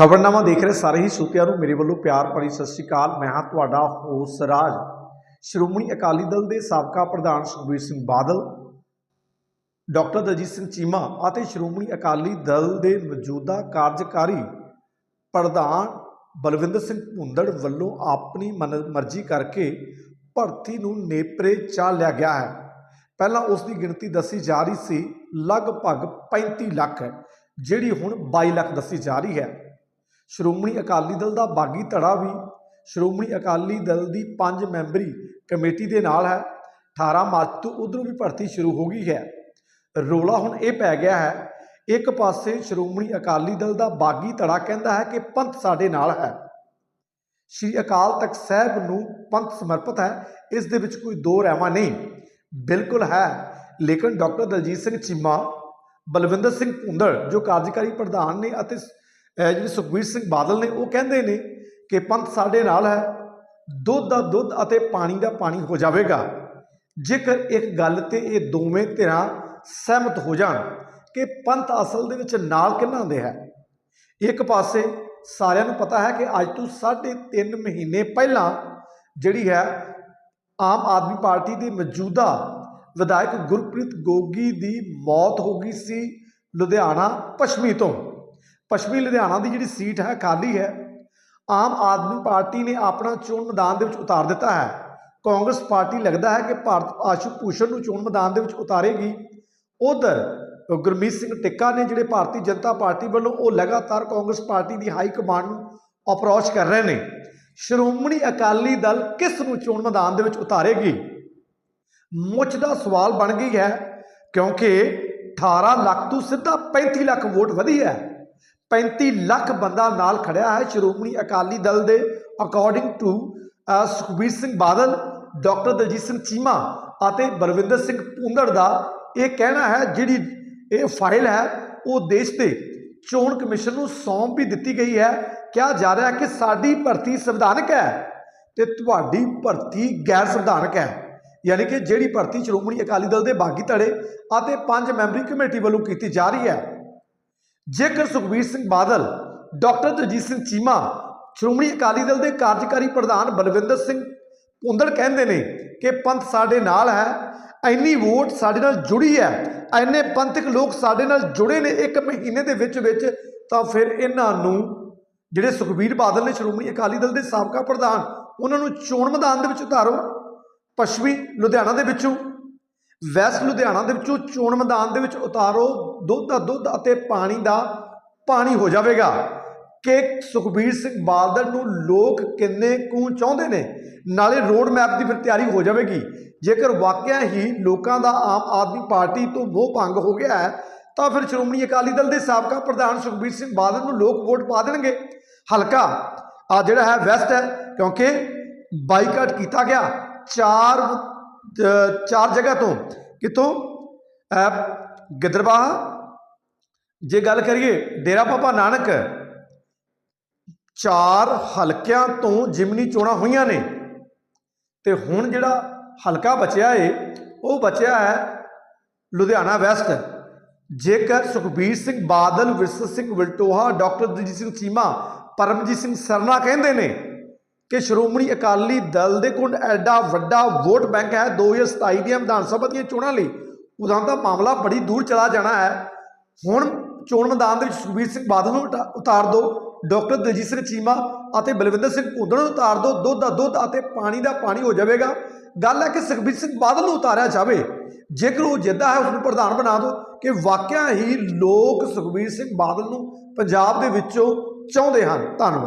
ਖਬਰਨਾਮਾ ਦੇਖ ਰਹੇ ਸਾਰੇ ਹੀ ਸਰੋਤਿਆਂ ਨੂੰ ਮੇਰੇ ਵੱਲੋਂ ਪਿਆਰ ਭਰੀ ਸਤਿ ਸ਼੍ਰੀ ਅਕਾਲ। ਮੈਂ ਹਾਂ ਤੁਹਾਡਾ ਹੋਸ ਰਾਜ। ਸ਼੍ਰੋਮਣੀ ਅਕਾਲੀ ਦਲ ਦੇ ਸਾਬਕਾ ਪ੍ਰਧਾਨ ਸੁਖਬੀਰ ਸਿੰਘ ਬਾਦਲ, ਡਾਕਟਰ ਦਲਜੀਤ ਸਿੰਘ ਚੀਮਾ ਅਤੇ ਸ਼੍ਰੋਮਣੀ ਅਕਾਲੀ ਦਲ ਦੇ ਮੌਜੂਦਾ ਕਾਰਜਕਾਰੀ ਪ੍ਰਧਾਨ ਬਲਵਿੰਦਰ ਸਿੰਘ ਭੁੰਦੜ ਵੱਲੋਂ ਆਪਣੀ ਮਨ, ਮਰਜ਼ੀ ਕਰਕੇ ਭਰਤੀ ਨੂੰ ਨੇਪਰੇ ਚਾ ਲਿਆ ਗਿਆ ਹੈ। ਪਹਿਲਾਂ ਉਸ ਦੀ ਗਿਣਤੀ ਦੱਸੀ ਜਾ ਰਹੀ ਸੀ, ਲਗਭਗ 35 ਲੱਖ, ਜਿਹੜੀ ਹੁਣ 22 ਲੱਖ ਦੱਸੀ ਜਾ ਰਹੀ ਹੈ। ਸ਼੍ਰੋਮਣੀ ਅਕਾਲੀ ਦਲ ਦਾ ਬਾਗੀ ਧੜਾ ਵੀ ਸ਼੍ਰੋਮਣੀ ਅਕਾਲੀ ਦਲ ਦੀ ਪੰਜ ਮੈਂਬਰੀ ਕਮੇਟੀ ਦੇ ਨਾਲ ਹੈ। 18 ਮਾਰਚ ਤੋਂ ਉਧਰੋਂ ਵੀ ਭਰਤੀ ਸ਼ੁਰੂ ਹੋ ਗਈ ਹੈ। ਰੋਲਾ ਹੁਣ ਇਹ ਪੈ ਗਿਆ ਹੈ, ਇੱਕ ਪਾਸੇ ਸ਼੍ਰੋਮਣੀ ਅਕਾਲੀ ਦਲ ਦਾ ਬਾਗੀ ਧੜਾ ਕਹਿੰਦਾ ਹੈ ਕਿ ਪੰਥ ਸਾਡੇ ਨਾਲ ਹੈ। ਸ਼੍ਰੀ ਅਕਾਲ ਤਖਤ ਸਾਹਿਬ ਨੂੰ ਪੰਥ ਸਮਰਪਿਤ ਹੈ, ਇਸ ਦੇ ਵਿੱਚ ਕੋਈ ਦੋ ਰਹਿਵਾਂ ਨਹੀਂ। ਬਿਲਕੁਲ ਹੈ, ਲੇਕਿਨ ਡਾਕਟਰ ਦਲਜੀਤ ਸਿੰਘ ਚੀਮਾ, ਬਲਵਿੰਦਰ ਸਿੰਘ ਭੁੰਦੜ ਜੋ ਕਾਰਜਕਾਰੀ ਪ੍ਰਧਾਨ ਨੇ ਅਤੇ ਜਿਹੜੇ ਸੁਖਬੀਰ ਸਿੰਘ ਬਾਦਲ ਨੇ, ਉਹ ਕਹਿੰਦੇ ਨੇ ਕਿ ਪੰਥ ਸਾਡੇ ਨਾਲ ਹੈ, ਦੁੱਧ ਦਾ ਦੁੱਧ ਅਤੇ ਪਾਣੀ ਦਾ ਪਾਣੀ ਹੋ ਜਾਵੇਗਾ। ਜੇਕਰ ਇੱਕ ਗੱਲ ਤੇ ਇਹ ਦੋਵੇਂ ਧਿਰਾਂ ਸਹਿਮਤ ਹੋ ਜਾਣ ਕਿ ਪੰਥ ਅਸਲ ਦੇ ਵਿੱਚ ਨਾਲ ਕਿਹਨਾਂ ਦੇ ਹੈ, ਇੱਕ ਪਾਸੇ ਸਾਰਿਆਂ ਨੂੰ ਪਤਾ ਹੈ ਕਿ ਅੱਜ ਤੋਂ 3.5 ਮਹੀਨੇ ਪਹਿਲਾਂ ਜਿਹੜੀ ਹੈ ਆਮ ਆਦਮੀ ਪਾਰਟੀ ਦੇ ਮੌਜੂਦਾ ਵਿਧਾਇਕ ਗੁਰਪ੍ਰੀਤ ਗੋਗੀ ਦੀ ਮੌਤ ਹੋ ਗਈ ਸੀ ਲੁਧਿਆਣਾ ਪੱਛਮੀ ਤੋਂ। ਪੱਛਮੀ ਲੁਧਿਆਣਾ ਦੀ ਜਿਹੜੀ ਸੀਟ ਹੈ ਖਾਲੀ ਹੈ। ਆਮ ਆਦਮੀ ਪਾਰਟੀ ਨੇ ਆਪਣਾ ਚੋਣ ਮੈਦਾਨ ਦੇ ਵਿੱਚ ਉਤਾਰ ਦਿੱਤਾ ਹੈ। ਕਾਂਗਰਸ ਪਾਰਟੀ ਲੱਗਦਾ ਹੈ ਕਿ ਭਾਰਤ ਆਸ਼ੂ ਭੂਸ਼ਣ ਨੂੰ ਚੋਣ ਮੈਦਾਨ ਦੇ ਵਿੱਚ ਉਤਾਰੇਗੀ। ਉਧਰ ਗੁਰਮੀਤ ਸਿੰਘ ਟਿੱਕਾ ਨੇ ਜਿਹੜੇ ਭਾਰਤੀ ਜਨਤਾ ਪਾਰਟੀ ਵੱਲੋਂ ਉਹ ਲਗਾਤਾਰ ਕਾਂਗਰਸ ਪਾਰਟੀ ਦੀ ਹਾਈ ਕਮਾਂਡ ਨੂੰ ਅਪਰੋਚ ਕਰ ਰਹੇ ਨੇ। ਸ਼੍ਰੋਮਣੀ ਅਕਾਲੀ ਦਲ ਕਿਸ ਨੂੰ ਚੋਣ ਮੈਦਾਨ ਦੇ ਵਿੱਚ ਉਤਾਰੇਗੀ? ਮੁੱਛ ਦਾ ਸਵਾਲ ਬਣ ਗਈ ਹੈ, ਕਿਉਂਕਿ 18 ਲੱਖ ਤੋਂ ਸਿੱਧਾ 35 ਲੱਖ ਵੋਟ ਵਧੀ ਹੈ। 35 ਲੱਖ ਬੰਦਾ ਨਾਲ ਖੜਿਆ ਹੈ ਸ਼੍ਰੋਮਣੀ ਅਕਾਲੀ ਦਲ ਦੇ according to Sukhbir Singh Badal, doctor Daljit Singh Cheema ਅਤੇ ਬਲਵਿੰਦਰ ਸਿੰਘ ਭੁੰਦੜ ਦਾ ਇਹ ਕਹਿਣਾ ਹੈ, ਜਿਹੜੀ ਇਹ ਫਾਈਲ ਹੈ, ਉਹ ਦੇਸ਼ ਦੇ ਚੋਣ ਕਮਿਸ਼ਨ ਨੂੰ ਸੌਂਪ ਵੀ ਦਿੱਤੀ ਗਈ ਹੈ। ਕਿਹਾ ਜਾ ਰਿਹਾ ਕਿ ਸਾਡੀ ਭਰਤੀ ਸੰਵਿਧਾਨਕ ਹੈ ਤੇ ਤੁਹਾਡੀ ਭਰਤੀ ਗੈਰ ਸੰਵਿਧਾਨਕ ਹੈ। ਯਾਨੀ ਕਿ ਜਿਹੜੀ ਭਰਤੀ ਸ਼੍ਰੋਮਣੀ ਅਕਾਲੀ ਦਲ ਦੇ ਬਾਗੀ ਧੜੇ ਅਤੇ ਪੰਜ ਮੈਂਬਰੀ ਕਮੇਟੀ ਵੱਲੋਂ ਕੀਤੀ ਜਾ ਰਹੀ ਹੈ। ਜੇਕਰ ਸੁਖਬੀਰ ਸਿੰਘ ਬਾਦਲ, ਡਾਕਟਰ ਦਲਜੀਤ ਸਿੰਘ ਚੀਮਾ, ਸ਼੍ਰੋਮਣੀ ਅਕਾਲੀ ਦਲ ਦੇ ਕਾਰਜਕਾਰੀ ਪ੍ਰਧਾਨ ਬਲਵਿੰਦਰ ਸਿੰਘ ਭੁੰਦੜ ਕਹਿੰਦੇ ਨੇ ਕਿ ਪੰਥ ਸਾਡੇ ਨਾਲ ਹੈ, ਇੰਨੀ ਵੋਟ ਸਾਡੇ ਨਾਲ ਜੁੜੀ ਹੈ, ਇੰਨੇ ਪੰਥਕ ਲੋਕ ਸਾਡੇ ਨਾਲ ਜੁੜੇ ਨੇ ਇੱਕ ਮਹੀਨੇ ਦੇ ਵਿੱਚ ਵਿੱਚ, ਤਾਂ ਫਿਰ ਇਹਨਾਂ ਨੂੰ ਜਿਹੜੇ ਸੁਖਬੀਰ ਬਾਦਲ ਨੇ ਸ਼੍ਰੋਮਣੀ ਅਕਾਲੀ ਦਲ ਦੇ ਸਾਬਕਾ ਪ੍ਰਧਾਨ, ਉਹਨਾਂ ਨੂੰ ਚੋਣ ਮੈਦਾਨ ਦੇ ਵਿੱਚ ਉਤਾਰੋ, ਪੱਛਮੀ ਲੁਧਿਆਣਾ ਦੇ ਵਿੱਚੋਂ। ਵੈਸਟ ਲੁਧਿਆਣਾ ਦੇ ਵਿੱਚੋਂ ਚੋਣ ਮੈਦਾਨ ਦੇ ਵਿੱਚ ਉਤਾਰੋ, ਦੁੱਧ ਦਾ ਦੁੱਧ ਅਤੇ ਪਾਣੀ ਦਾ ਪਾਣੀ ਹੋ ਜਾਵੇਗਾ। ਕਿ ਸੁਖਬੀਰ ਸਿੰਘ ਬਾਦਲ ਨੂੰ ਲੋਕ ਕਿੰਨੇ ਕੁ ਚਾਹੁੰਦੇ ਨੇ? ਨਾਲੇ ਰੋਡ ਮੈਪ ਦੀ ਫਿਰ ਤਿਆਰੀ ਹੋ ਜਾਵੇਗੀ। ਜੇਕਰ ਵਾਕਿਆ ਹੀ ਲੋਕਾਂ ਦਾ ਆਮ ਆਦਮੀ ਪਾਰਟੀ ਤੋਂ ਮੋਹ ਭੰਗ ਹੋ ਗਿਆ ਹੈ, ਤਾਂ ਫਿਰ ਸ਼੍ਰੋਮਣੀ ਅਕਾਲੀ ਦਲ ਦੇ ਸਾਬਕਾ ਪ੍ਰਧਾਨ ਸੁਖਬੀਰ ਸਿੰਘ ਬਾਦਲ ਨੂੰ ਲੋਕ ਵੋਟ ਪਾ ਦੇਣਗੇ। ਹਲਕਾ ਆ ਜਿਹੜਾ ਹੈ ਵੈਸਟ ਹੈ, ਕਿਉਂਕਿ ਬਾਈਕਾਟ ਕੀਤਾ ਗਿਆ। ਚਾਰ ਚਾਰ ਜਗ੍ਹਾ ਤੋਂ। ਕਿੱਥੋਂ? ਗਿੱਦਰਬਾਹ ਜੇ ਗੱਲ ਕਰੀਏ, ਡੇਰਾ ਬਾਬਾ ਨਾਨਕ। ਚਾਰ ਹਲਕਿਆਂ ਤੋਂ ਜਿਮਨੀ ਚੋਣਾਂ ਹੋਈਆਂ ਨੇ। ਤੇ ਹੁਣ ਜਿਹੜਾ ਹਲਕਾ ਬਚਿਆ ਏ, ਉਹ ਬਚਿਆ ਹੈ ਲੁਧਿਆਣਾ ਵੈਸਟ। ਜੇਕਰ ਸੁਖਬੀਰ ਸਿੰਘ ਬਾਦਲ ਵਿਰਸਤ ਸਿੰਘ ਵਲਟੋਹਾ, ਡਾਕਟਰ ਦਲਜੀਤ ਸਿੰਘ ਚੀਮਾ, ਪਰਮਜੀਤ ਸਿੰਘ ਸਰਨਾ ਕਹਿੰਦੇ ਨੇ ਕਿ ਸ਼੍ਰੋਮਣੀ ਅਕਾਲੀ ਦਲ ਦੇ ਕੋਲ ਐਡਾ ਵੱਡਾ ਵੋਟ ਬੈਂਕ ਹੈ 2027 ਦੀਆਂ ਵਿਧਾਨ ਸਭਾ ਦੀਆਂ ਚੋਣਾਂ ਲਈ। ਉਦੋਂ ਦਾ ਮਾਮਲਾ ਬੜੀ ਦੂਰ ਚਲਾ ਜਾਣਾ ਹੈ। ਹੁਣ ਚੋਣ ਮੈਦਾਨ ਦੇ ਵਿੱਚ ਸੁਖਬੀਰ ਸਿੰਘ ਬਾਦਲ ਨੂੰ ਉਟਾ- ਉਤਾਰ ਦਿਓ ਡਾਕਟਰ ਦਲਜੀਤ ਸਿੰਘ ਚੀਮਾ ਅਤੇ ਬਲਵਿੰਦਰ ਸਿੰਘ ਭੁੰਦੜ ਨੂੰ ਉਤਾਰ ਦਿਓ ਦੁੱਧ ਦਾ ਦੁੱਧ ਅਤੇ ਪਾਣੀ ਦਾ ਪਾਣੀ ਹੋ ਜਾਵੇਗਾ। ਗੱਲ ਹੈ ਕਿ ਸੁਖਬੀਰ ਸਿੰਘ ਬਾਦਲ ਨੂੰ ਉਤਾਰਿਆ ਜਾਵੇ। ਜੇਕਰ ਉਹ ਜਿੱਦਾਂ ਹੈ ਉਸ ਨੂੰ ਪ੍ਰਧਾਨ ਬਣਾ ਦਿਓ ਕਿ ਵਾਕਿਆ ਹੀ ਲੋਕ ਸੁਖਬੀਰ ਸਿੰਘ ਬਾਦਲ ਨੂੰ ਪੰਜਾਬ ਦੇ ਵਿੱਚੋਂ ਚਾਹੁੰਦੇ ਹਨ। ਧੰਨਵਾਦ।